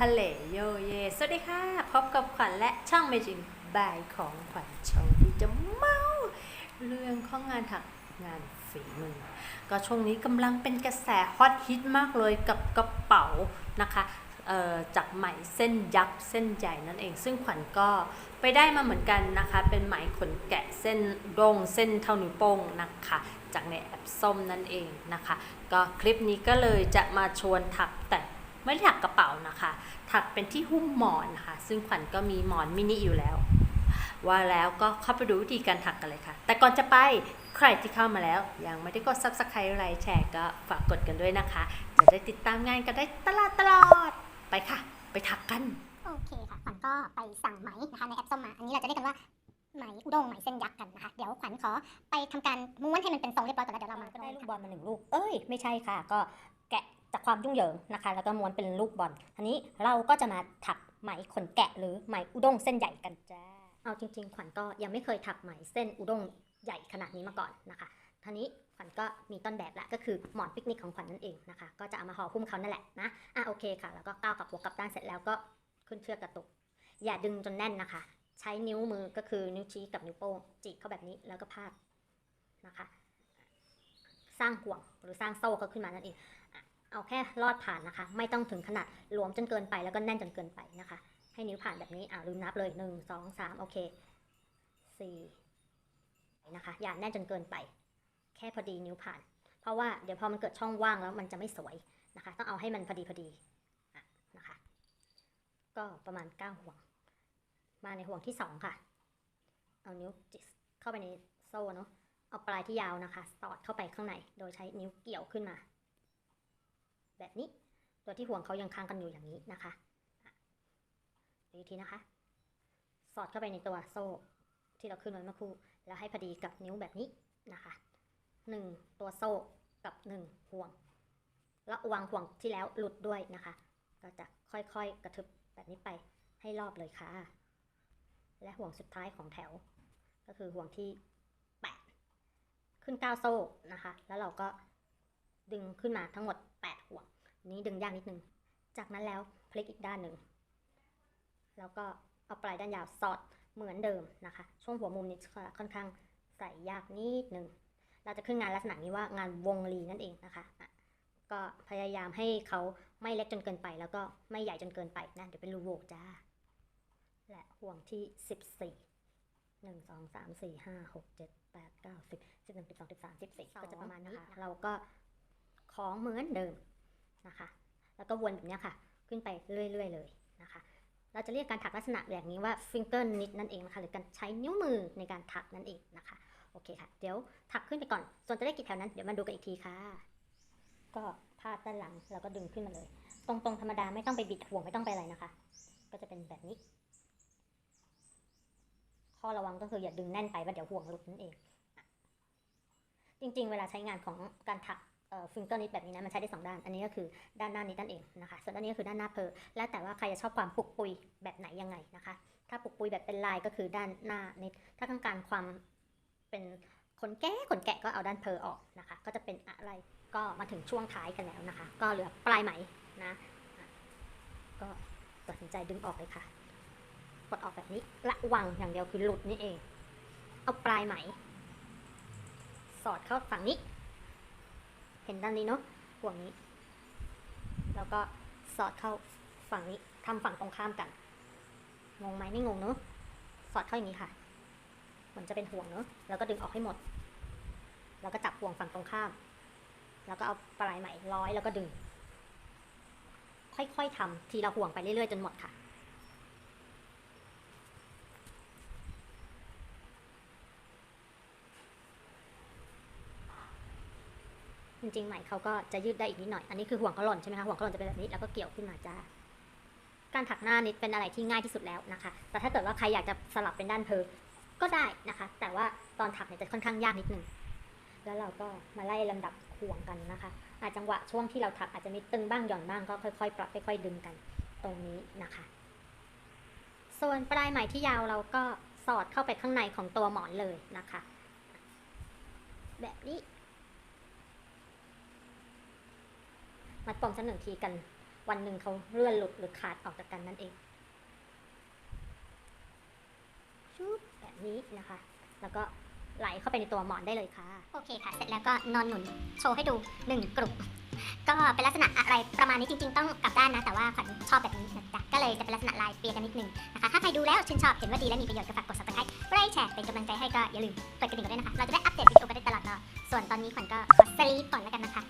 ฮัลโหลโยเย สวัสดีค่ะ พบกับขวัญและช่องเมจิงบายของขวัญช่องที่จะเมาเรื่องข้องงานถักงานฝีมือ ก็ช่วงนี้กำลังเป็นกระแสฮอตฮิตมากเลยกับกระเป๋านะคะเอ่อจากไหมเส้นยักษ์เส้นใหญ่นั่นเอง ซึ่งขวัญก็ไปได้มาเหมือนกันนะคะ เป็นไหมขนแกะเส้นดงเส้นเท่านิ้วโป้งนะคะ จากในแอปส้มนั่นเองนะคะ ก็คลิปนี้ก็เลยจะมาชวนถักแต่ ไม่ได้ถักกระเป๋านะคะ ถักเป็นที่หุ้มหมอนนะคะ ซึ่งขวัญก็มีหมอนมินิอยู่แล้ว ว่าแล้วก็เข้าไปดูวิธีการถักกันเลยค่ะ แต่ก่อนจะไปใครที่เข้ามาแล้ว ยังไม่ได้กด subscribe ไลค์แชร์ก็ฝากกดกันด้วยนะคะ จะได้ติดตามงานกันได้ตลอดตลอด ไปค่ะ ไปถักกัน โอเคค่ะขวัญก็ไปสั่งไหมนะคะในแอปส้มมาอันนี้เราจะเรียกกันว่าไหมอุด้งไหมเส้นยักษ์กันนะคะเดี๋ยวขวัญขอไปทำการม้วนให้มันเป็นทรงเรียบร้อยก่อนแล้วเดี๋ยวเรามาก็ได้ลูกบอลมาหนึ่งลูก เอ้ยไม่ใช่ค่ะ ก็แกะจาก ความยุ่งเหยิงนะคะ แล้วก็ม้วนเป็นลูกบอลทีนี้เราก็จะมาถักไหมขนแกะหรือไหมอุด้งเส้นใหญ่กันจ้าเอาจริง ๆ ขวัญก็ยังไม่เคยถักไหมเส้นอุด้งใหญ่ขนาดนี้มาก่อนนะคะทีนี้ขวัญก็มีต้นแบบละก็คือหมอนปิกนิกของขวัญนั่นเองนะคะ ก็จะเอามาห่อหุ้มเขานั่นแหละนะอะโอเคค่ะ แล้วก็ก้าวกลับหัวกลับด้านเสร็จแล้วก็ขึ้นเชือกกระตุก อย่าดึงจนแน่นนะคะ ใช้นิ้วมือก็คือนิ้วชี้กับนิ้วโป้งจีบเข้าแบบนี้แล้วก็พาดนะคะ สร้างห่วงหรือสร้างโซ่เขาขึ้นมานั่นเองอะ เอาแค่ลอดผ่านนะคะ ไม่ต้องถึงขนาดหลวมจนเกินไปแล้วก็แน่นจนเกินไปนะคะ ให้นิ้วผ่านแบบนี้อ่าลืมนับเลยหนึ่งสองสามโอเคสี่นะคะอย่าแน่นจนเกินไป แค่พอดีนิ้วผ่าน เพราะว่าเดี๋ยวพอมันเกิดช่องว่างแล้วมันจะไม่สวยนะคะ ต้องเอาให้มันพอดีพอดีอะนะคะ ก็ประมาณเก้าห่วง มาในห่วงที่สองค่ะ เอานิ้วเข้าไปในโซ่เนาะเอาปลายที่ยาวนะคะ สอดเข้าไปข้างใน โดยใช้นิ้วเกี่ยวขึ้นมา แบบนี้ ตัวที่ห่วงเขายังค้างกันอยู่อย่างนี้นะคะดูอีกทีนะคะ สอดเข้าไปในตัวโซ่ที่เราขึ้นไว้เมื่อครู่ แล้วให้พอดีกับนิ้วแบบนี้นะคะหนึ่งตัวโซ่กับหนึ่งห่วงระวังห่วงที่แล้วหลุดด้วยนะคะ ก็จะค่อยๆกระทึบแบบนี้ไปให้รอบเลยค่ะ และห่วงสุดท้ายของแถว ก็คือห่วงที่8ขึ้น9โซ่นะคะ แล้วเราก็ ดึงขึ้นมาทั้งหมด 8 ห่วงอันนี้ดึงยากนิดนึง จากนั้นแล้วพลิกอีกด้านหนึ่ง แล้วก็เอาปลายด้านยาวสอดเหมือนเดิมนะคะ ช่วงหัวมุมนี้ค่อนข้างใส่ยากนิดนึง เราจะขึ้นงานลักษณะนี้ว่างานวงลีนั่นเองนะคะอะก็พยายามให้เขาไม่เล็กจนเกินไป แล้วก็ไม่ใหญ่จนเกินไปนะ เดี๋ยวเป็นรูโหว่จ้า และห่วงที่ 14 1 2 3 4 5 6 7 8 9 10 11 12 13 14ก็จะประมาณนี้นะคะเราก็ ของเหมือนเดิมนะคะ แล้วก็วนแบบนี้ค่ะ ขึ้นไปเรื่อยๆเลยนะคะ เราจะเรียกการถักลักษณะแบบนี้ว่า finger knit นั่นเองนะคะ หรือการใช้นิ้วมือในการถักนั่นเองนะคะ โอเคค่ะ เดี๋ยวถักขึ้นไปก่อน ส่วนจะได้กี่แถวนั้น เดี๋ยวมาดูกันอีกทีค่ะ ก็พาดด้านหลังแล้วก็ดึงขึ้นมาเลย ตรงๆธรรมดาไม่ต้องไปบิดห่วงไม่ต้องไปอะไรนะคะ ก็จะเป็นแบบนี้ ข้อระวังก็คืออย่าดึงแน่นไปว่าเดี๋ยวห่วงหลุดนั่นเอง จริง ๆ เวลาใช้งานของการถัก ฟิงเกอร์นิดแบบนี้นะมันใช้ได้สองด้าน อันนี้ก็คือด้านหน้านิดนั่นเองนะคะ ส่วนด้านนี้ก็คือด้านหน้าเพอแล้วแต่ว่าใครจะชอบความปุกปุยแบบไหนยังไงนะคะ ถ้าปุกปุยแบบเป็นลายก็คือด้านหน้านิด ถ้าต้องการความเป็นขนแกะขนแกะก็เอาด้านเพอออกนะคะ ก็จะเป็นอะไรก็มาถึงช่วงท้ายกันแล้วนะคะ ก็เหลือปลายไหมนะก็ตัดสินใจดึงออกเลยค่ะกดออกแบบนี้ระวังอย่างเดียวคือหลุดนี่เอง เอาปลายไหม สอดเข้าฝั่งนี้ เห็นด้านนี้เนาะห่วงนี้ แล้วก็สอดเข้าฝั่งนี้ทำฝั่งตรงข้ามกัน งงไหมไม่งงเนาะสอดเข้าอย่างนี้ค่ะเหมันจะเป็นห่วงเนาะแล้วก็ดึงออกให้หมด แล้วก็จับห่วงฝั่งตรงข้าม แล้วก็เอาปลายไหมร้อยแล้วก็ดึง ค่อยๆทำทีละห่วงไปเรื่อยๆจนหมดค่ะ จ ริงๆไหมเขาก็จะยืดได้อีกนิดหน่อย อันนี้คือห่วงเขาหล่นใช่ไหมคะ ห่วงเขาหล่นจะเป็นแบบนี้แล้วก็เกี่ยวขึ้นมาจ้า การถักหน้านิดเป็นอะไรที่ง่ายที่สุดแล้วนะคะ แต่ถ้าเกิดว่าใครอยากจะสลับเป็นด้านเพอก็ได้นะคะ แต่ว่าตอนถักเนี่ยจะค่อนข้างยากนิดนึง แล้วเราก็มาไล่ลำดับห่วงกันนะคะอาจจังหวะช่วงที่เราถักอาจจะมีตึงบ้างหย่อนบ้างก็ค่อยๆ ปรับค่อยๆ ดึงกันตรงนี้นะคะ ส่วนปลายไหมที่ยาวเราก็สอดเข้าไปข้างในของตัวหมอนเลยนะคะ แบบนี้ มัดปมสักหนึ่งทีกัน วันหนึ่งเขาเลื่อนหลุดหรือขาดออกจากกันนั่นเองชุบแบบนี้นะคะ แล้วก็ไหลเข้าไปในตัวหมอนได้เลยค่ะ โอเคค่ะ เสร็จแล้วก็นอนหนุน โชว์ให้ดู1กลุ่มก็เป็นลักษณะอะไรประมาณนี้จริงๆ ต้องกลับด้านนะ แต่ว่าขวัญชอบแบบนี้นะจ๊ะก็เลยจะเป็นลักษณะลายเปียกันนิดนึงนะคะ ถ้าใครดูแล้วชื่นชอบเห็นว่าดีและมีประโยชน์ก็ฝากกด subscribe ไลค์แชร์เป็นกำลังใจให้ก็อย่าลืมเปิดกระดิ่งกันด้วยนะคะ เราจะได้อัปเดตวิดีโอกันได้ตลอดเนาะส่วนตอนนี้ขวัญก็ขอสลีปก่อนแล้วกันนะคะ